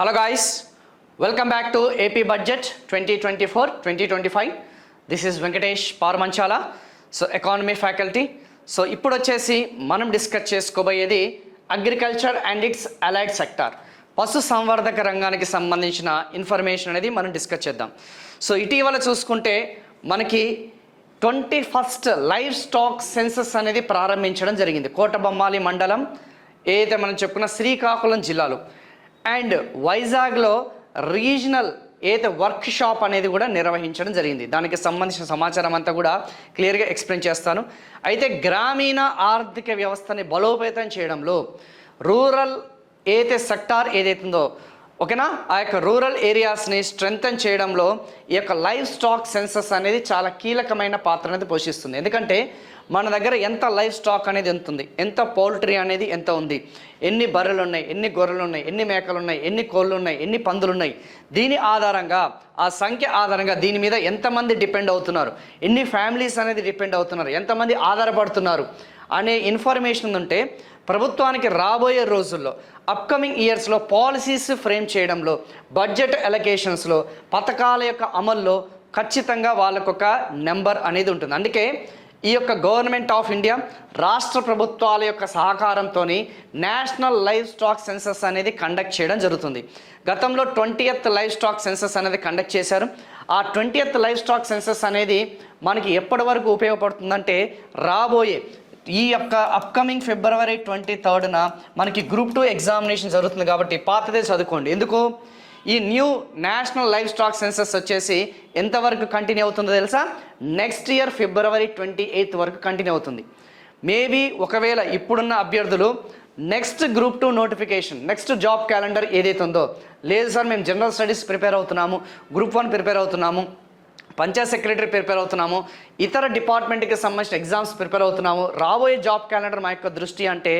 Hello guys welcome back to AP budget twenty twenty four twenty twenty five this is Venkatesh Parmanchala so economy faculty so ఇప్పుడు వచ్చేసి మనం discuss చేసుకోబోయేది agriculture and its allied sector పశు సంవర్ధక రంగానికి సంబంధించిన information అనేది మనం discuss చేద్దాం. సో ఇటీవల చూసుకుంటే మనకి twenty first livestock census అనేది ప్రారంభించడం జరిగింది. కోటబొమ్మాలి మండలం ఏదైతే మనం చెప్పుకున్న శ్రీకాకుళం జిల్లాలో. అండ్ వైజాగ్లో రీజనల్ ఏదైతే వర్క్ షాప్ అనేది కూడా నిర్వహించడం జరిగింది. దానికి సంబంధించిన సమాచారం అంతా కూడా క్లియర్గా ఎక్స్ప్లెయిన్ చేస్తాను. అయితే గ్రామీణ ఆర్థిక వ్యవస్థని బలోపేతం చేయడంలో రూరల్ ఏదైతే సెక్టార్ ఏదైతుందో ఓకేనా? ఆ యొక్క రూరల్ ఏరియాస్ని స్ట్రెంగ్తన్ చేయడంలో ఈ యొక్క లైవ్ స్టాక్ సెన్సస్ అనేది చాలా కీలకమైన పాత్ర అనేది పోషిస్తుంది. ఎందుకంటే మన దగ్గర ఎంత లైవ్ స్టాక్ అనేది ఎంత ఉంది? ఎంత పౌల్ట్రీ అనేది ఎంత ఉంది? ఎన్ని బర్రెలు ఉన్నాయి ఎన్ని గొర్రెలు ఉన్నాయి ఎన్ని మేకలు ఉన్నాయి ఎన్ని కోళ్ళు ఉన్నాయి ఎన్ని పందులు ఉన్నాయి దీని ఆధారంగా ఆ సంఖ్య ఆధారంగా దీని మీద ఎంతమంది డిపెండ్ అవుతున్నారు? ఎన్ని ఫ్యామిలీస్ అనేది డిపెండ్ అవుతున్నారు? ఎంతమంది ఆధారపడుతున్నారు? అనే ఇన్ఫర్మేషన్ ఉంటే ప్రభుత్వానికి రాబోయే రోజుల్లో అప్కమింగ్ ఇయర్స్లో పాలసీస్ ఫ్రేమ్ చేయడంలో బడ్జెట్ ఎలకేషన్స్లో పథకాల యొక్క అమల్లో ఖచ్చితంగా వాళ్ళకొక నెంబర్ అనేది ఉంటుంది. అందుకే ఈ యొక్క గవర్నమెంట్ ఆఫ్ ఇండియా రాష్ట్ర ప్రభుత్వాల యొక్క సహకారంతో నేషనల్ లైవ్ స్టాక్ సెన్సస్ అనేది కండక్ట్ చేయడం జరుగుతుంది. గతంలో ట్వంటీయత్ లైవ్ స్టాక్ సెన్సస్ అనేది కండక్ట్ చేశారు. ఆ ట్వంటీయత్ లైవ్ స్టాక్ సెన్సస్ అనేది మనకి ఎప్పటి వరకు ఉపయోగపడుతుందంటే రాబోయే ఈ యొక్క అప్కమింగ్ ఫిబ్రవరి ట్వంటీ థర్డ్న మనకి గ్రూప్ టూ ఎగ్జామినేషన్ జరుగుతుంది కాబట్టి పాతదే చదువుకోండి. ఎందుకు? ఈ new national life stock census వచ్చేసి ఎంతవరకు కంటిన్యూ అవుతుందో తెలుసా? Next year February twenty eighth వరకు కంటిన్యూ అవుతుంది. మేబీ ఒకవేళ ఇప్పుడున్న అభ్యర్థులు next group two notification next job calendar ఏదైతే ఉందో లేదు సార్ మేము జనరల్ స్టడీస్ ప్రిపేర్ అవుతున్నాము గ్రూప్ వన్ ప్రిపేర్ అవుతున్నాము పంచాయత్ సెక్రటరీ ప్రిపేర్ అవుతున్నాము ఇతర డిపార్ట్మెంట్కి సంబంధించిన ఎగ్జామ్స్ ప్రిపేర్ అవుతున్నాము రాబోయే జాబ్ క్యాలెండర్ మా యొక్క దృష్టి అంటే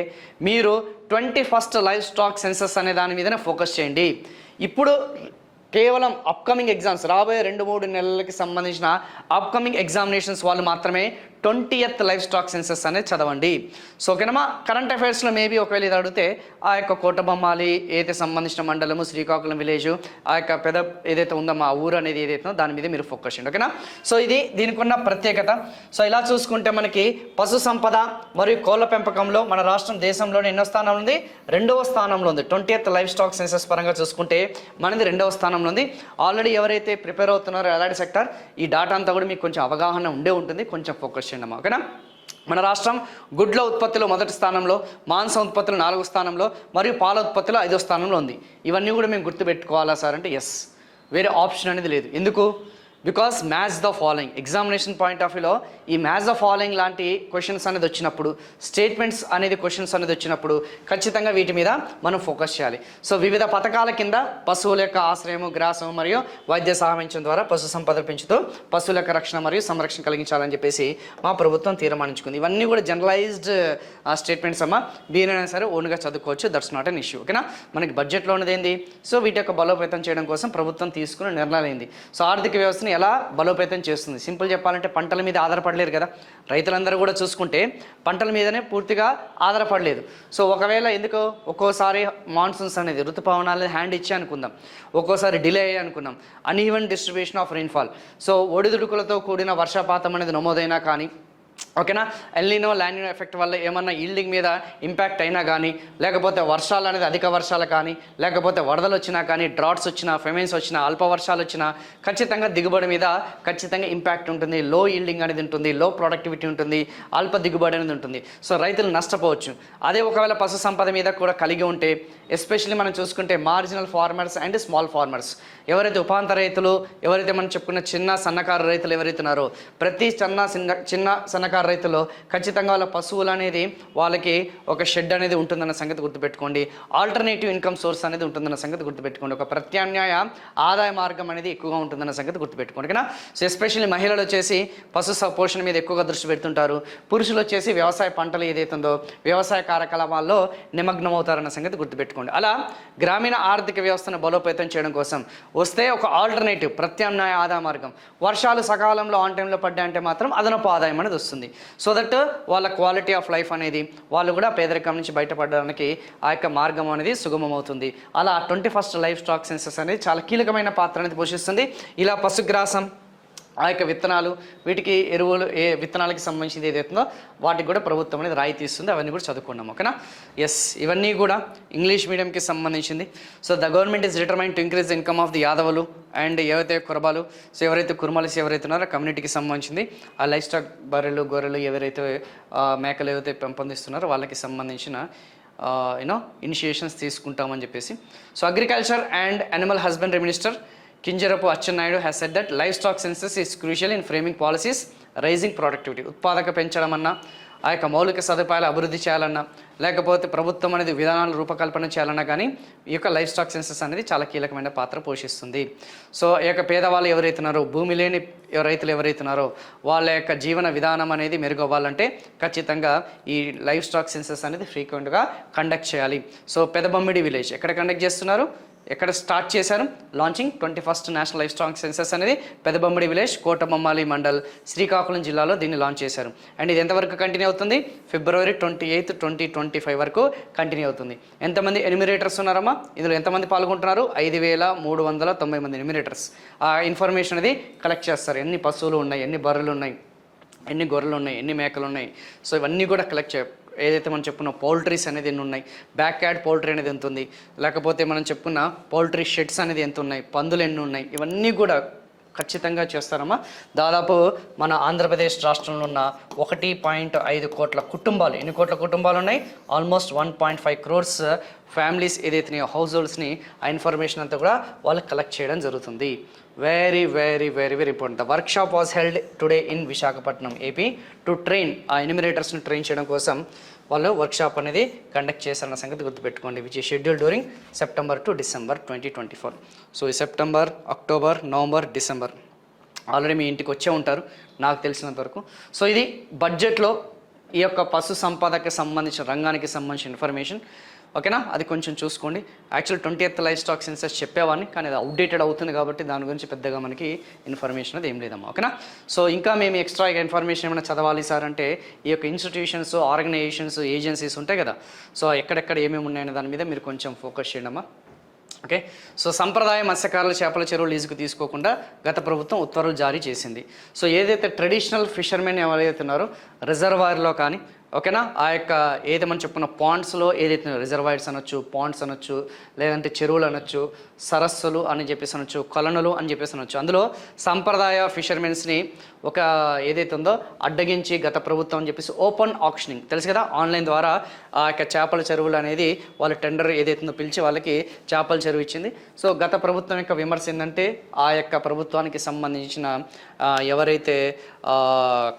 మీరు twenty first livestock census అనే దాని మీదనే ఫోకస్ చేయండి. ఇప్పుడు కేవలం అప్కమింగ్ ఎగ్జామ్స్ రాబోయే రెండు మూడు నెలలకి సంబంధించిన అప్కమింగ్ ఎగ్జామినేషన్స్ వాళ్ళు మాత్రమే ట్వంటీయత్ లైఫ్ స్టాక్ సెన్సెస్ అనేది చదవండి. సో ఓకేనమ్మా కరెంట్ అఫైర్స్లో మేబీ ఒకవేళ ఇది అడిగితే ఆ యొక్క కోటబొమ్మాలి ఏదైతే సంబంధించిన మండలము శ్రీకాకుళం విలేజ్ ఆ యొక్క పెద్ద ఏదైతే ఉందో మా ఊరు అనేది ఏదైతే ఉందో దాని మీద మీరు ఫోకస్ చేయండి ఓకేనా? సో ఇది దీనికి ఉన్న ప్రత్యేకత. సో ఇలా చూసుకుంటే మనకి పశు సంపద మరియు కోళ్ళ పెంపకంలో మన రాష్ట్రం దేశంలోనే ఎన్నో స్థానంలో ఉంది. రెండవ స్థానంలో ఉంది. Twenty eighth life stock senses పరంగా చూసుకుంటే మనది రెండవ స్థానంలో ఉంది. ఆల్రెడీ ఎవరైతే ప్రిపేర్ అవుతున్నారో అలాంటి సెక్టర్ ఈ డాటా అంతా కూడా మీకు కొంచెం అవగాహన ఉండే ఉంటుంది. కొంచెం ఫోకస్ చేయండి అమ్మా ఓకేనా? మన రాష్ట్రం గుడ్ల ఉత్పత్తిలో మొదటి స్థానంలో మాంసం ఉత్పత్తులు నాలుగో స్థానంలో మరియు పాల ఉత్పత్తిలో ఐదో స్థానంలో ఉంది. ఇవన్నీ కూడా మేము గుర్తుపెట్టుకోవాలా సార్ అంటే ఎస్ వేరే ఆప్షన్ అనేది లేదు. ఎందుకు? Because maths the following examination point of వ్యూలో ఈ మ్యాథ్స్ ద ఫాలోయింగ్ లాంటి క్వశ్చన్స్ అనేది వచ్చినప్పుడు స్టేట్మెంట్స్ అనేది క్వశ్చన్స్ అనేది వచ్చినప్పుడు ఖచ్చితంగా వీటి మీద మనం ఫోకస్ చేయాలి. సో వివిధ పథకాల కింద పశువుల యొక్క ఆశ్రయము గ్రాసము మరియు వైద్య సహాయించడం ద్వారా పశు సంపద పెంచుతూ పశువుల యొక్క రక్షణ మరియు సంరక్షణ కలిగించాలని చెప్పేసి మా ప్రభుత్వం తీర్మానించుకుంది. ఇవన్నీ కూడా జనరలైజ్డ్ స్టేట్మెంట్స్ అమ్మా. దీనైనా సరే ఓన్గా చదువుకోవచ్చు. దట్స్ నాట్ అన్ ఇష్యూ ఓకేనా? మనకి బడ్జెట్లో ఉన్నది ఏంది? సో వీటి యొక్క బలోపేతం చేయడం కోసం ప్రభుత్వం తీసుకున్న నిర్ణయాలు ఏంది? సో ఆర్థిక వ్యవస్థని ఎలా బలోపేతం చేస్తుంది? సింపుల్ చెప్పాలంటే పంటల మీద ఆధారపడలేరు కదా. రైతులందరూ కూడా చూసుకుంటే పంటల మీదనే పూర్తిగా ఆధారపడలేదు. సో ఒకవేళ ఎందుకో ఒక్కోసారి మాన్సూన్స్ అనేది ఋతుపవనాలు హ్యాండ్ ఇచ్చి అనుకుందాం. ఒక్కోసారి డిలే అయ్యి అనుకుందాం. Uneven distribution of rainfall so ఒడిదుడుకులతో కూడిన వర్షపాతం అనేది నమోదైనా కానీ ఓకేనా? ఎల్నినో లానినో ఎఫెక్ట్ వల్ల ఏమన్నా ఈల్డింగ్ మీద ఇంపాక్ట్ అయినా కానీ లేకపోతే వర్షాలు అనేది అధిక వర్షాలు కానీ లేకపోతే వరదలు వచ్చినా కానీ డ్రాట్స్ వచ్చినా ఫెమెన్స్ వచ్చినా అల్ప వర్షాలు వచ్చినా ఖచ్చితంగా దిగుబడి మీద ఖచ్చితంగా ఇంపాక్ట్ ఉంటుంది. లో ఈల్డింగ్ అనేది ఉంటుంది లో ప్రొడక్టివిటీ ఉంటుంది అల్ప దిగుబడి అనేది ఉంటుంది. సో రైతులు నష్టపోవచ్చు. అదే ఒకవేళ పశు సంపద మీద కూడా కలిగి ఉంటే ఎస్పెషల్లీ మనం చూసుకుంటే marginal farmers and small farmers. ఎవరైతే ఉపాంత రైతులు ఎవరైతే మనం చెప్పుకున్న చిన్న సన్నకారు రైతులు ఎవరైతే ఉన్నారో ప్రతి చిన్న చిన్న చిన్న సన్నకారు రైతులు ఖచ్చితంగా వాళ్ళ పశువులు అనేది వాళ్ళకి ఒక షెడ్ అనేది ఉంటుందన్న సంగతి గుర్తుపెట్టుకోండి. ఆల్టర్నేటివ్ ఇన్కమ్ సోర్స్ అనేది ఉంటుందన్న సంగతి గుర్తుపెట్టుకోండి. ఒక ప్రత్యామ్నాయ ఆదాయ మార్గం అనేది ఎక్కువగా ఉంటుందన్న సంగతి గుర్తుపెట్టుకోండి. కదా సో ఎస్పెషల్లీ మహిళలు వచ్చేసి పశు పోషణ మీద ఎక్కువగా దృష్టి పెడుతుంటారు. పురుషులు వచ్చేసి వ్యవసాయ పంటలు ఏదైతే ఉందో వ్యవసాయ కార్యకలాపాల్లో నిమగ్నం అవుతారన్న సంగతి గుర్తుపెట్టుకోండి. అలా గ్రామీణ ఆర్థిక వ్యవస్థను బలోపేతం చేయడం కోసం వస్తే ఒక ఆల్టర్నేటివ్ ప్రత్యామ్నాయ ఆదాయ మార్గం. వర్షాలు సకాలంలో ఆన్ టైంలో పడ్డాయంటే మాత్రం అదనపు ఆదాయం అనేది వస్తుంది. వస్తుంది సో దట్ వాళ్ళ క్వాలిటీ ఆఫ్ లైఫ్ అనేది వాళ్ళు కూడా పేదరికం నుంచి బయటపడడానికి ఆ యొక్క మార్గం అనేది సుగమం అవుతుంది అలా twenty first life stock census అనేది చాలా కీలకమైన పాత్ర అనేది పోషిస్తుంది. ఇలా పశుగ్రాసం ఆ యొక్క విత్తనాలు వీటికి ఎరువులు ఏ విత్తనాలకి సంబంధించింది ఏదైతుందో వాటికి కూడా ప్రభుత్వం అనేది రాయితీ ఇస్తుంది అవన్నీ కూడా చదువుకున్నాం ఓకేనా? ఎస్ ఇవన్నీ కూడా ఇంగ్లీష్ మీడియంకి సంబంధించింది. So the government is determine to increase income of the యాదవులు అండ్ ఏవైతే కురబాలు సో ఎవరైతే కుర్మలిసి ఎవరైతే ఉన్నారో కమ్యూనిటీకి సంబంధించింది ఆ లైఫ్ స్టాక్ బర్రెలు గొర్రెలు ఎవరైతే మేకలు ఏవైతే పెంపొందిస్తున్నారో వాళ్ళకి సంబంధించిన యూనో ఇనిషియేషన్స్ తీసుకుంటామని చెప్పేసి. So agriculture and animal husbandry minister Kinjarapu Atchannaidu has said that life stock census is crucial in framing policies raising productivity ఉత్పాదక పెంచడం అన్నా ఆ యొక్క మౌలిక సదుపాయాలు అభివృద్ధి చేయాలన్నా లేకపోతే ప్రభుత్వం అనేది విధానాలు రూపకల్పన చేయాలన్నా కానీ ఈ యొక్క లైఫ్ స్టాక్ సెన్సెస్ అనేది చాలా కీలకమైన పాత్ర పోషిస్తుంది. సో ఈ యొక్క పేదవాళ్ళు ఎవరైతున్నారో భూమి లేని రైతులు ఎవరైతున్నారో వాళ్ళ యొక్క జీవన విధానం అనేది మెరుగవ్వాలంటే ఖచ్చితంగా ఈ లైఫ్ స్టాక్ సెన్సెస్ అనేది ఫ్రీక్వెంట్గా కండక్ట్ చేయాలి. సో పెదబొమ్మిడి విలేజ్ ఎక్కడ కండక్ట్ చేస్తున్నారు? ఎక్కడ స్టార్ట్ చేశారు? Launching twenty first national life stock census అనేది పెదబొమ్మడి విలేజ్ కోటబొమ్మాలి మండల్ శ్రీకాకుళం జిల్లాలో దీన్ని లాంచ్ చేశారు. అండ్ ఇది ఎంతవరకు కంటిన్యూ అవుతుంది? February twenty eighth twenty twenty five వరకు కంటిన్యూ అవుతుంది. ఎంతమంది ఎనిమిరేటర్స్ ఉన్నారమ్మా? ఇందులో ఎంతమంది పాల్గొంటున్నారు? ఐదు వేల మూడు వందల తొంభై మంది ఎనిమిరేటర్స్ ఆ ఇన్ఫర్మేషన్ అనేది కలెక్ట్ చేస్తారు. ఎన్ని పశువులు ఉన్నాయి? ఎన్ని బర్రెలు ఉన్నాయి? ఎన్ని గొర్రెలు ఉన్నాయి? ఎన్ని మేకలు ఉన్నాయి? సో ఇవన్నీ కూడా కలెక్ట్ చే ఏదైతే మనం చెప్పుకున్న పౌల్ట్రీస్ అనేది ఎన్ని ఉన్నాయి? బ్యాక్ యార్డ్ పౌల్ట్రీ అనేది ఎంత ఉంది? లేకపోతే మనం చెప్పుకున్న పౌల్ట్రీ షెడ్స్ అనేది ఎంత ఉన్నాయి? పందులు ఎన్ని ఉన్నాయి? ఇవన్నీ కూడా ఖచ్చితంగా చేస్తారమ్మా. దాదాపు మన ఆంధ్రప్రదేశ్ రాష్ట్రంలో ఉన్న ఒకటి పాయింట్ ఐదు కోట్ల కుటుంబాలు. ఎన్ని కోట్ల కుటుంబాలు ఉన్నాయి? Almost one point five crores families ఏదైతే హౌస్ హోల్డ్స్ని ఆ ఇన్ఫర్మేషన్ అంతా కూడా వాళ్ళు కలెక్ట్ చేయడం జరుగుతుంది. Very very very very important the workshop was held today in Visakhapatnam AP to train ఆ ఎనిమిరేటర్స్ని ట్రైన్ చేయడం కోసం వాళ్ళు వర్క్ షాప్ అనేది కండక్ట్ చేశారన్న సంగతి గుర్తుపెట్టుకోండి విచ్ ఈ schedule during September to December twenty twenty four so ఈ September October November December already మీ ఇంటికి వచ్చే ఉంటారు నాకు తెలిసినంత వరకు. సో ఇది బడ్జెట్లో ఈ యొక్క పశు సంపదకి సంబంధించిన రంగానికి సంబంధించిన ఇన్ఫర్మేషన్ ఓకేనా? అది కొంచెం చూసుకోండి. Actual twenty eighth life stock census చెప్పేవాడిని కానీ అది అప్డేటెడ్ అవుతుంది కాబట్టి దాని గురించి పెద్దగా మనకి ఇన్ఫర్మేషన్ అది ఏం లేదమ్మా. ఓకేనా? సో ఇంకా మేము ఎక్స్ట్రా ఇన్ఫర్మేషన్ ఏమైనా చదవాలి సార్ అంటే ఈ యొక్క ఇన్స్టిట్యూషన్స్ ఆర్గనైజేషన్స్ ఏజెన్సీస్ ఉంటాయి కదా. సో ఎక్కడెక్కడ ఏమేమి ఉన్నాయనే దాని మీద మీరు కొంచెం ఫోకస్ చేయండి అమ్మా. ఓకే? సో సంప్రదాయ మత్స్యకారుల చేపల చెరువులు లీజుకు తీసుకోకుండా గత ప్రభుత్వం ఉత్తర్వులు జారీ చేసింది. సో ఏదైతే ట్రెడిషనల్ ఫిషర్మెన్ ఎవరైతే ఉన్నారో రిజర్వాయర్లో కానీ ఓకేనా? ఆ యొక్క ఏది మనం చెప్పుకున్న పాండ్స్లో ఏదైతే రిజర్వాయర్స్ అనొచ్చు పాండ్స్ అనొచ్చు లేదంటే చెరువులు అనొచ్చు సరస్సులు అని చెప్పేసి అనొచ్చు కొలనులు అని చెప్పేసి అనొచ్చు అందులో సంప్రదాయ ఫిషర్మెన్స్ని ఒక ఏదైతే ఉందో అడ్డగించి గత ప్రభుత్వం అని చెప్పేసి ఓపెన్ ఆప్షనింగ్ తెలుసు కదా? ఆన్లైన్ ద్వారా ఆ యొక్క చేపల చెరువులు అనేది వాళ్ళ టెండర్ ఏదైతుందో పిలిచి వాళ్ళకి చేపల చెరువు ఇచ్చింది. సో గత ప్రభుత్వం యొక్క విమర్శ ఏంటంటే ఆ యొక్క ప్రభుత్వానికి సంబంధించిన ఎవరైతే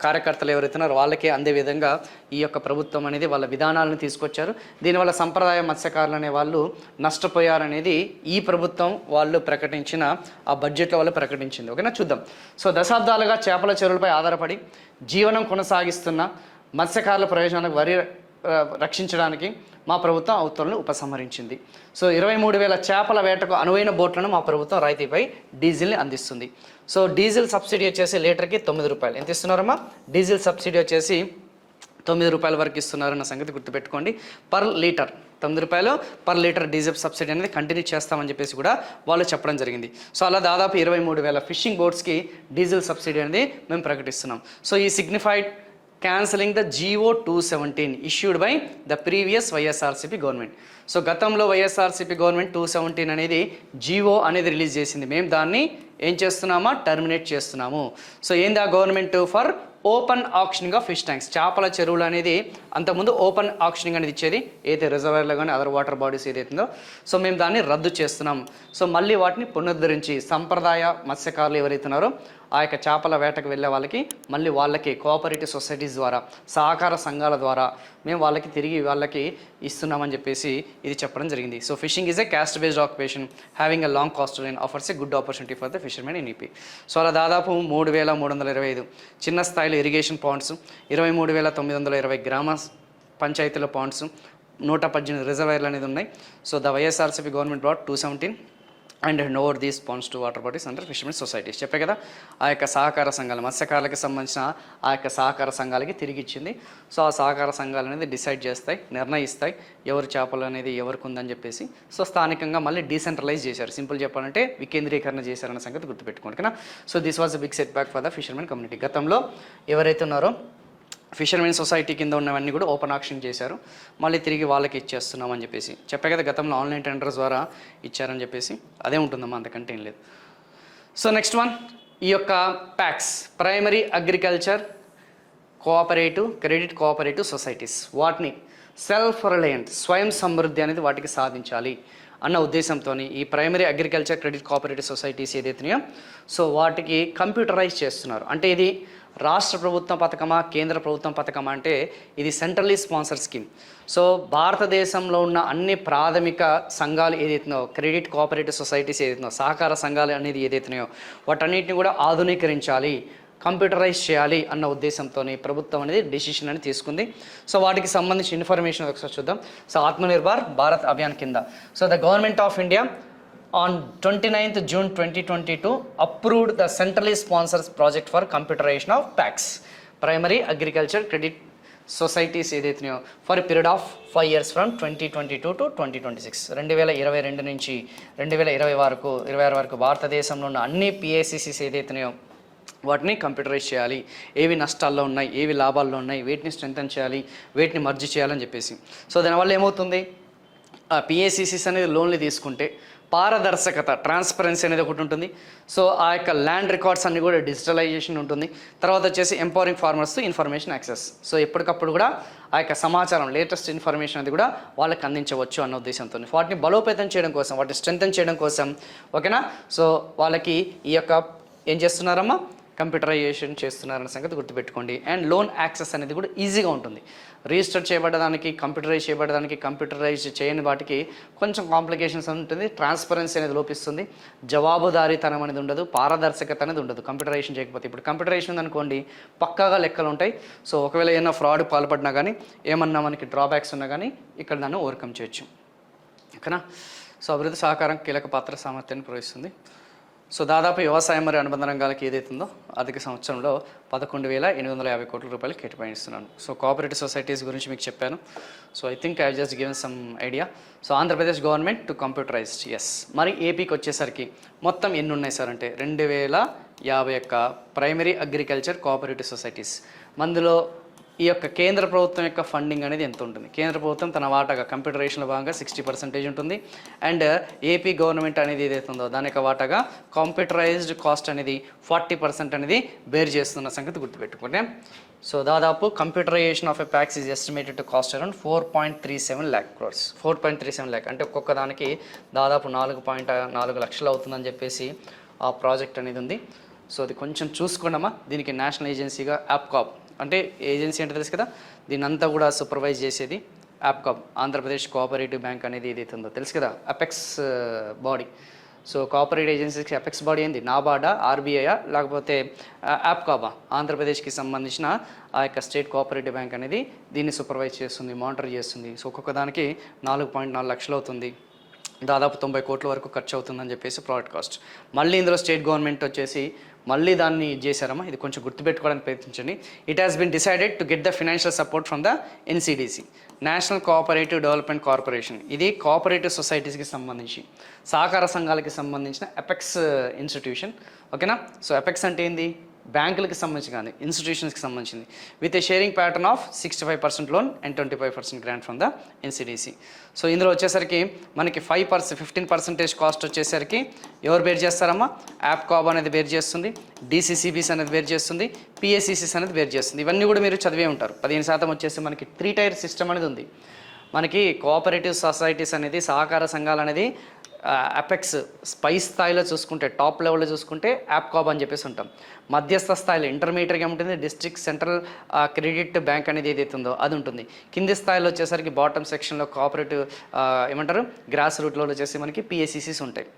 కార్యకర్తలు ఎవరైతున్నారో వాళ్ళకే వాళ్ళకి అందే విధంగా ఈ యొక్క ప్రభుత్వం అనేది వాళ్ళ విధానాలను తీసుకొచ్చారు. దీనివల్ల సంప్రదాయ మత్స్యకారులు అనే వాళ్ళు నష్టపోయారనేది ఈ ప్రభుత్వం వాళ్ళు ప్రకటించిన ఆ బడ్జెట్లో వాళ్ళు ప్రకటించింది. ఓకేనా? చూద్దాం. సో దశాబ్దాలుగా చేపల చెరువులపై ఆధారపడి జీవనం కొనసాగిస్తున్న మత్స్యకారుల ప్రయోజనాలకు వరి రక్షించడానికి మా ప్రభుత్వం అవుతులను ఉపసంహరించింది. సో ఇరవై మూడు వేల చేపల వేటకు అనువైన బోట్లను మా ప్రభుత్వం రాయితీపై డీజిల్ని అందిస్తుంది. సో డీజిల్ సబ్సిడీ వచ్చేసి లీటర్కి తొమ్మిది రూపాయలు. ఎంత ఇస్తున్నారమ్మా? డీజిల్ సబ్సిడీ వచ్చేసి తొమ్మిది రూపాయల వరకు ఇస్తున్నారన్న సంగతి గుర్తుపెట్టుకోండి. పర్ లీటర్ తొమ్మిది రూపాయలు పర్ లీటర్ డీజిల్ సబ్సిడీ అనేది కంటిన్యూ చేస్తామని చెప్పేసి కూడా వాళ్ళు చెప్పడం జరిగింది. సో అలా దాదాపు ఇరవై మూడు వేల ఫిషింగ్ బోట్స్కి డీజిల్ సబ్సిడీ అనేది మేము ప్రకటిస్తున్నాం. సో ఈ signified cancelling the GO two seventeen issued by the previous YSRCP government so గతంలో వైఎస్ఆర్సీపీ గవర్నమెంట్ టూ సెవెంటీన్ అనేది జీవో అనేది రిలీజ్ చేసింది. మేము దాన్ని ఏం చేస్తున్నామా? టర్మినేట్ చేస్తున్నాము. సో ఏంది ఆ government for open optioning of fish tanks. చేపల చెరువులు అనేది అంతకుముందు ఓపెన్ ఆప్షనింగ్ అనేది ఇచ్చేది. ఏదైతే రిజర్వర్లో కానీ అదర్ వాటర్ బాడీస్ ఏదైతుందో. సో మేము దాన్ని రద్దు చేస్తున్నాం. సో మళ్ళీ వాటిని పునరుద్ధరించి సంప్రదాయ మత్స్యకారులు ఎవరైతున్నారో ఆ యొక్క చేపల వేటకు వెళ్ళే వాళ్ళకి మళ్ళీ వాళ్ళకి కోఆపరేటివ్ సొసైటీస్ ద్వారా సహకార సంఘాల ద్వారా మేము వాళ్ళకి తిరిగి వాళ్ళకి ఇస్తున్నామని చెప్పేసి ఇది చెప్పడం జరిగింది. So fishing is a caste based occupation having a long coast line offers a good opportunity for the fishermen in AP so అలా దాదాపు మూడు వేల మూడు వందల ఇరవై ఐదు చిన్న స్థాయిలో ఇరిగేషన్ పాయింట్స్ ఇరవై మూడు వేల తొమ్మిది వందల ఇరవై గ్రామ పంచాయతీల పాయింట్స్ నూట పద్దెనిమిది రిజర్వాయర్లు అనేది ఉన్నాయి. So the YSRCP government brought two seventeen and hand these ponds to water bodies under fishermen societies. చెప్పే కదా ఆ యొక్క సహకార సంఘాలు మత్స్యకారులకు సంబంధించిన ఆ యొక్క సహకార సంఘాలకి తిరిగి ఇచ్చింది. సో ఆ సహకార సంఘాలు అనేది డిసైడ్ చేస్తాయి నిర్ణయిస్తాయి ఎవరు చేపలు అనేది ఎవరికి ఉందని చెప్పేసి. సో స్థానికంగా మళ్ళీ డీసెంట్రలైజ్ చేశారు. సింపుల్ చెప్పాలంటే వికేంద్రీకరణ చేశారన్న సంగతి గుర్తుపెట్టుకోండి కదా so this was a big setback for the fishermen community. గతంలో ఎవరైతే ఉన్నారో ఫిషర్మెన్ సొసైటీ కింద ఉన్నవన్నీ కూడా ఓపెన్ ఆక్షన్ చేశారు. మళ్ళీ తిరిగి వాళ్ళకి ఇచ్చేస్తున్నామని చెప్పేసి. చెప్పే కదా గతంలో ఆన్లైన్ టెండర్స్ ద్వారా ఇచ్చారని చెప్పేసి. అదే ఉంటుందమ్మా అంతకంటే ఏం లేదు. సో నెక్స్ట్ వన్ ఈ యొక్క PACS. Primary agriculture cooperative credit cooperative societies. వాటిని సెల్ఫ్ రిలయంట్ స్వయం సమృద్ధి అనేది వాటికి సాధించాలి అన్న ఉద్దేశంతో ఈ primary agriculture credit cooperative societies ఏదైతున్నాయో so వాటికి కంప్యూటరైజ్ చేస్తున్నారు. అంటే ఇది రాష్ట్ర ప్రభుత్వం పథకమా కేంద్ర ప్రభుత్వం పథకమా అంటే ఇది సెంట్రలీ స్పాన్సర్ స్కీమ్ సో భారతదేశంలో ఉన్న అన్ని ప్రాథమిక సంఘాలు ఏదైతున్నాయో క్రెడిట్ కోఆపరేటివ్ సొసైటీస్ ఏదైతున్నాయో సహకార సంఘాలు అనేది ఏదైతున్నాయో వాటన్నిటిని కూడా ఆధునీకరించాలి కంప్యూటరైజ్ చేయాలి అన్న ఉద్దేశంతో ప్రభుత్వం అనేది డెసిషన్ అని తీసుకుంది. సో వాటికి సంబంధించిన ఇన్ఫర్మేషన్ ఒకసారి చూద్దాం. సో ఆత్మనిర్భర్ భారత్ అభియాన్ కింద. So the government of India on twenty ninth June twenty twenty two approved the centrally sponsors project for computerisation of PACS primary agriculture credit societies ఏదైతున్నాయో for period of five years from twenty twenty two to twenty twenty six రెండు వేల ఇరవై రెండు నుంచి రెండు వేల ఇరవై వరకు ఇరవై ఆరు వరకు భారతదేశంలో ఉన్న అన్ని పిఏసిసిస్ ఏదైతున్నాయో వాటిని కంప్యూటరైజ్ చేయాలి. ఏవి నష్టాల్లో ఉన్నాయి ఏవి లాభాల్లో ఉన్నాయి వీటిని స్ట్రెంగ్తన్ చేయాలి వీటిని మర్జీ చేయాలని చెప్పేసి. సో దానివల్ల ఏమవుతుంది? ఆ పిఏసిసిస్ అనేది లోన్లు తీసుకుంటే పారదర్శకత ట్రాన్స్పరెన్సీ అనేది ఒకటి ఉంటుంది. సో ఆ యొక్క ల్యాండ్ రికార్డ్స్ అన్ని కూడా డిజిటలైజేషన్ ఉంటుంది. తర్వాత వచ్చేసి empowering farmers information access so ఎప్పటికప్పుడు కూడా ఆ యొక్క సమాచారం లేటెస్ట్ ఇన్ఫర్మేషన్ అది కూడా వాళ్ళకి అందించవచ్చు అన్న ఉద్దేశంతో. వాటిని బలోపేతం చేయడం కోసం వాటిని స్ట్రెంథన్ చేయడం కోసం ఓకేనా? సో వాళ్ళకి ఈ యొక్క ఏం చేస్తున్నారమ్మా? కంప్యూటరైజేషన్ చేస్తున్నారన్న సంగతి గుర్తుపెట్టుకోండి. అండ్ లోన్ యాక్సెస్ అనేది కూడా ఈజీగా ఉంటుంది. రిజిస్టర్ చేయబడడానికి కంప్యూటరైజ్ చేయబడడానికి కంప్యూటరైజ్ చేయని వాటికి కొంచెం కాంప్లికేషన్స్ ఉంటుంది. ట్రాన్స్పరెన్సీ అనేది లోపిస్తుంది. జవాబుదారీతనం అనేది ఉండదు. పారదర్శకత అనేది ఉండదు. కంప్యూటరైజేషన్ చేయకపోతే. ఇప్పుడు కంప్యూటరైజేషన్ అనుకోండి పక్కాగా లెక్కలు ఉంటాయి. సో ఒకవేళ ఏమైనా ఫ్రాడ్ పాల్పడినా కానీ ఏమన్నా మనకి డ్రాబ్యాక్స్ ఉన్నా కానీ ఇక్కడ దాన్ని ఓవర్కమ్ చేయొచ్చు. ఓకేనా? సో అభివృద్ధి సహకారం కీలక పాత్ర సామర్థ్యాన్ని ప్రవహిస్తుంది సో దాదాపు వ్యవసాయం మరియు అనుబంధ రంగాలకు ఏదైతుందో అధిక సంవత్సరంలో పదకొండు వేల ఎనిమిది వందల యాభై కోట్ల రూపాయలు కేటాయిస్తున్నాను సో కోఆపరేటివ్ సొసైటీస్ గురించి మీకు చెప్పాను. So I think I just given some idea so Andhra Pradesh government to computerised yes మరి ఏపీకి వచ్చేసరికి మొత్తం ఎన్ని ఉన్నాయి సార్ అంటే రెండు వేల యాభై ఒక్క ప్రైమరీ అగ్రికల్చర్ కోఆపరేటివ్ సొసైటీస్ మందులో ఈ యొక్క కేంద్ర ప్రభుత్వం యొక్క ఫండింగ్ అనేది ఎంత ఉంటుంది? కేంద్ర ప్రభుత్వం తన వాటాగా కంప్యూటరేషన్లో భాగంగా సిక్స్టీ పర్సెంటేజ్ ఉంటుంది. అండ్ ఏపీ గవర్నమెంట్ అనేది ఏదైతే ఉందో దాని యొక్క వాటాగా కంప్యూటరైజ్డ్ కాస్ట్ అనేది ఫార్టీ పర్సెంట్ అనేది బేర్ చేస్తున్న సంగతి గుర్తుపెట్టుకుంటే సో దాదాపు computerisation of a PACS is estimated to cost around four point three seven lakh crores four point three seven lakh అంటే ఒక్కొక్క దానికి దాదాపు నాలుగు పాయింట్ నాలుగు లక్షలు అవుతుందని చెప్పేసి ఆ ప్రాజెక్ట్ అనేది ఉంది. సో అది కొంచెం చూసుకోండమ్మా. దీనికి నేషనల్ ఏజెన్సీగా యాప్కాప్ అంటే ఏజెన్సీ అంటే తెలుసు కదా? దీని అంతా కూడా సూపర్వైజ్ చేసేది యాప్కాప్ ఆంధ్రప్రదేశ్ కోఆపరేటివ్ బ్యాంక్ అనేది ఏదైతే ఉందో తెలుసు కదా? అపెక్స్ బాడీ సో కోఆపరేటివ్ ఏజెన్సీకి అపెక్స్ బాడీ ఏంది? నాబార్డా ఆర్బీఐయా లేకపోతే uh, యాప్కాబా ఆంధ్రప్రదేశ్కి సంబంధించిన ఆ యొక్క స్టేట్ కోఆపరేటివ్ బ్యాంక్ అనేది దీన్ని సూపర్వైజ్ చేస్తుంది మానిటర్ చేస్తుంది. సో ఒక్కొక్క దానికి నాలుగు పాయింట్ నాలుగు లక్షలు అవుతుంది. దాదాపు తొంభై కోట్ల వరకు ఖర్చు అవుతుందని చెప్పేసి ప్రోడక్ట్ కాస్ట్ మళ్ళీ ఇందులో స్టేట్ గవర్నమెంట్ వచ్చేసి మళ్ళీ దాన్ని ఇది చేశారమ్మా. ఇది కొంచెం గుర్తుపెట్టుకోవడానికి ప్రయత్నించండి. It has been decided to get the financial support from the NCDC national cooperative development corporation ఇది కోఆపరేటివ్ సొసైటీస్కి సంబంధించి సహకార సంఘాలకి సంబంధించిన ఎపెక్స్ ఇన్స్టిట్యూషన్ ఓకేనా సో ఎపెక్స్ అంటే ఏంది? బ్యాంకులకి సంబంధించి కానీ ఇన్స్టిట్యూషన్స్కి సంబంధించింది. With a sharing pattern of sixty five percent loan and twenty five percent grant from the NCDC so ఇందులో వచ్చేసరికి మనకి five percent fifteen percentage cost వచ్చేసరికి ఎవరు బేర్ చేస్తారమ్మా? యాప్ కాబ్ అనేది బేర్ చేస్తుంది డీసీసీబీస్ అనేది బేర్ చేస్తుంది పిఎస్సిసిస్ అనేది బేర్ చేస్తుంది. ఇవన్నీ కూడా మీరు చదివే ఉంటారు. పదిహేను శాతం వచ్చేసి మనకి త్రీ టైర్ సిస్టమ్ అనేది ఉంది. మనకి కోఆపరేటివ్ సొసైటీస్ అనేది సహకార సంఘాలు అనేది అపెక్స్ స్పై స్థాయిలో చూసుకుంటే టాప్ లెవెల్లో చూసుకుంటే యాప్కాబ్ అని చెప్పేసి ఉంటాం. మధ్యస్థ స్థాయిలో ఇంటర్మీడియట్గా ఉంటుంది. డిస్ట్రిక్ట్ సెంట్రల్ క్రెడిట్ బ్యాంక్ అనేది ఏదైతే ఉందో అది ఉంటుంది. కింది స్థాయిలో వచ్చేసరికి బాటమ్ సెక్షన్లో కోఆపరేటివ్ ఏమంటారు? గ్రాస్ రూట్లో వచ్చేసి మనకి పిఎస్సిసిస్ ఉంటాయి.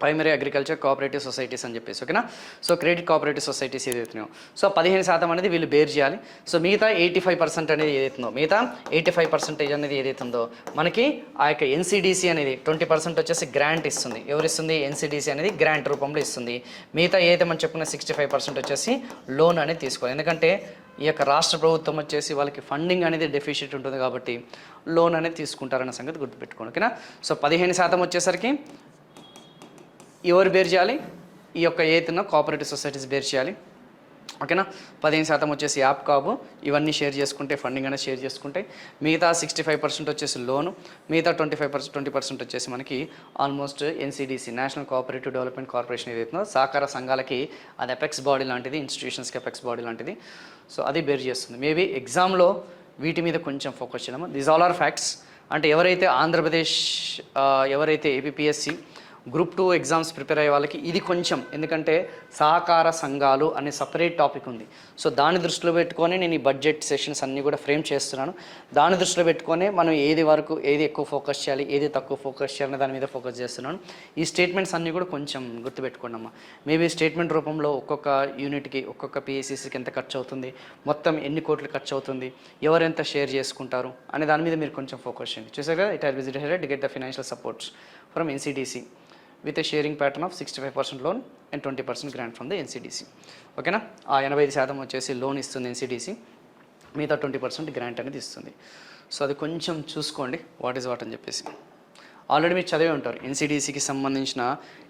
ప్రైమరీ అగ్రికల్చర్ కోఆపరేటివ్ సొసైటీస్ అని చెప్పేసి ఓకేనా సో క్రెడిట్ కోఆపరేటివ్ సొసైటీస్ ఏదైతున్నాయో. సో పదిహేను శాతం అనేది వీళ్ళు బేర్ చేయాలి. సో మిగతా ఎయిటీ ఫైవ్ పర్సెంట్ అనేది ఏదైతుందో మిగతా ఎయిటీ ఫైవ్ పర్సెంటేజ్ అనేది ఏదైతుందో మనకి ఆ యొక్క ఎన్సీడీసీ అనేది ట్వంటీ పర్సెంట్ వచ్చేసి గ్రాంట్ ఇస్తుంది. ఎవరు ఇస్తుంది? ఎన్సీడీసీ అనేది గ్రాంట్ రూపంలో ఇస్తుంది. మిగతా ఏదైతే మనం చెప్పుకున్న సిక్స్టీ ఫైవ్ పర్సెంట్ వచ్చేసి లోన్ అనేది తీసుకోవాలి. ఎందుకంటే ఈ యొక్క రాష్ట్ర ప్రభుత్వం వచ్చేసి వాళ్ళకి ఫండింగ్ అనేది డెఫిషిట్ ఉంటుంది కాబట్టి లోన్ అనేది తీసుకుంటారన్న సంగతి గుర్తుపెట్టుకోండి ఓకేనా సో పదిహేను శాతం వచ్చేసరికి ఎవరు బేర్ చేయాలి? ఈ యొక్క ఏతున్న కోఆపరేటివ్ సొసైటీస్ బేర్ చేయాలి. ఓకేనా? పదిహేను శాతం వచ్చేసి యాప్ కాబు ఇవన్నీ షేర్ చేసుకుంటే ఫండింగ్ అనేది షేర్ చేసుకుంటే మిగతా సిక్స్టీ ఫైవ్ పర్సెంట్ వచ్చేసి లోను మిగతా twenty five percent twenty percent వచ్చేసి మనకి almost NCDC national cooperative development corporation ఏదైతుందో సహకార సంఘాలకి అది ఎపెక్స్ బాడీ లాంటిది ఇన్స్టిట్యూషన్స్కి ఎపెక్స్ బాడీ లాంటిది. సో అది బేర్ చేస్తుంది. మేబీ ఎగ్జామ్లో వీటి మీద కొంచెం ఫోకస్ చేయడం దిస్ ఆల్ ఆర్ ఫ్యాక్ట్స్ అంటే ఎవరైతే ఆంధ్రప్రదేశ్ ఎవరైతే APSC group two exams prepare అయ్యే వాళ్ళకి ఇది కొంచెం. ఎందుకంటే సహకార సంఘాలు అనే సపరేట్ టాపిక్ ఉంది. సో దాని దృష్టిలో పెట్టుకొని నేను ఈ బడ్జెట్ సెషన్స్ అన్నీ కూడా ఫ్రేమ్ చేస్తున్నాను. దాని దృష్టిలో పెట్టుకొని మనం ఏది వరకు ఏది ఎక్కువ ఫోకస్ చేయాలి ఏది తక్కువ ఫోకస్ చేయాలని దాని మీద ఫోకస్ చేస్తున్నాను. ఈ స్టేట్మెంట్స్ అన్నీ కూడా కొంచెం గుర్తుపెట్టుకోండి అమ్మా. మేబీ స్టేట్మెంట్ రూపంలో ఒక్కొక్క యూనిట్కి ఒక్కొక్క పిఎస్సిసికి ఎంత ఖర్చు అవుతుంది మొత్తం ఎన్ని కోట్లు ఖర్చు అవుతుంది ఎవరెంత షేర్ చేసుకుంటారు అనే దాని మీద మీరు కొంచెం ఫోకస్ చేయండి. చూసారు కదా it has visit head get the financial supports from NCDC with a sharing pattern of sixty five percent loan and twenty percent grant from the NCDC ఓకేనా ఆ ఎనభై ఐదు శాతం వచ్చేసి లోన్ ఇస్తుంది ఎన్సీడీసీ మిగతా ట్వంటీ పర్సెంట్ గ్రాంట్ అనేది ఇస్తుంది. సో అది కొంచెం చూసుకోండి. వాట్ ఈస్ వాట్ అని చెప్పేసి. ఆల్రెడీ మీరు చదివే ఉంటారు. ఎన్సిడిసికి సంబంధించిన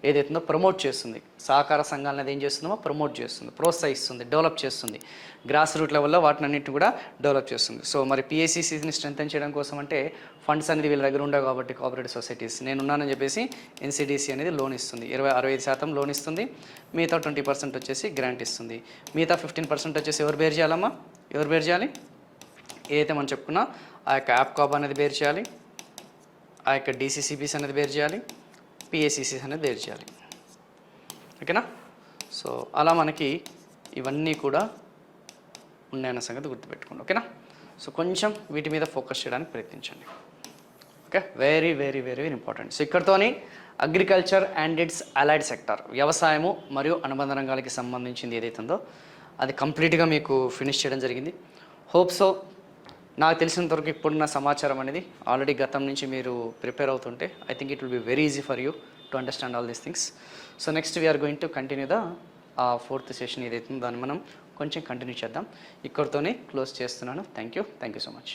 ఏదైతుందో ప్రమోట్ చేస్తుంది. సహకార సంఘాలను అనేది ఏం చేస్తుందో ప్రమోట్ చేస్తుంది. ప్రోత్సహిస్తుంది. డెవలప్ చేస్తుంది. గ్రాస్ రూట్ లెవెల్లో వాటిని అన్నింటిని కూడా డెవలప్ చేస్తుంది. సో మరి పిఎస్సిసిని స్ట్రెంగ్తన్ చేయడం కోసం అంటే ఫండ్స్ అనేది వీళ్ళ దగ్గర ఉండవు కాబట్టి కోఆపరేటివ్ సొసైటీస్. నేను ఉన్నానని చెప్పేసి ఎన్సిడిసి అనేది లోన్ ఇస్తుంది. ఇరవై అరవై ఐదు శాతం లోన్ ఇస్తుంది. మిగతా ట్వంటీ పర్సెంట్ వచ్చేసి గ్రాంట్ ఇస్తుంది. మిగతా ఫిఫ్టీన్ పర్సెంట్ వచ్చేసి ఎవరు బేర్ చేయాలమ్మా? ఎవరు బేర్ చేయాలి? ఏదైతే మనం చెప్పుకున్నా ఆ యొక్క యాప్ కాప్ అనేది బేర్ చేయాలి. ఆ యొక్క డీసీసీబీస్ అనేది వేరు చేయాలి పిఏసీసీస్ అనేది వేరు చేయాలి. ఓకేనా? సో అలా మనకి ఇవన్నీ కూడా ఉన్నాయన్న సంగతి గుర్తుపెట్టుకోండి ఓకేనా? సో కొంచెం వీటి మీద ఫోకస్ చేయడానికి ప్రయత్నించండి. Okay? Very very very very important so ఇక్కడతోని agriculture and its allied sector వ్యవసాయము మరియు అనుబంధ రంగాలకి సంబంధించింది ఏదైతే ఉందో అది కంప్లీట్గా మీకు ఫినిష్ చేయడం జరిగింది. హోప్ సో నాకు తెలిసినంత వరకు ఇప్పుడున్న సమాచారం అనేది ఆల్రెడీ గతం నుంచి మీరు ప్రిపేర్ అవుతుంటే I think it will be very easy for you to understand all these things so next we're going to continue the uh fourth session ఏదైతుందో దాన్ని మనం కొంచెం కంటిన్యూ చేద్దాం. ఇక్కడితోనే క్లోజ్ చేస్తున్నాను. Thank you thank you so much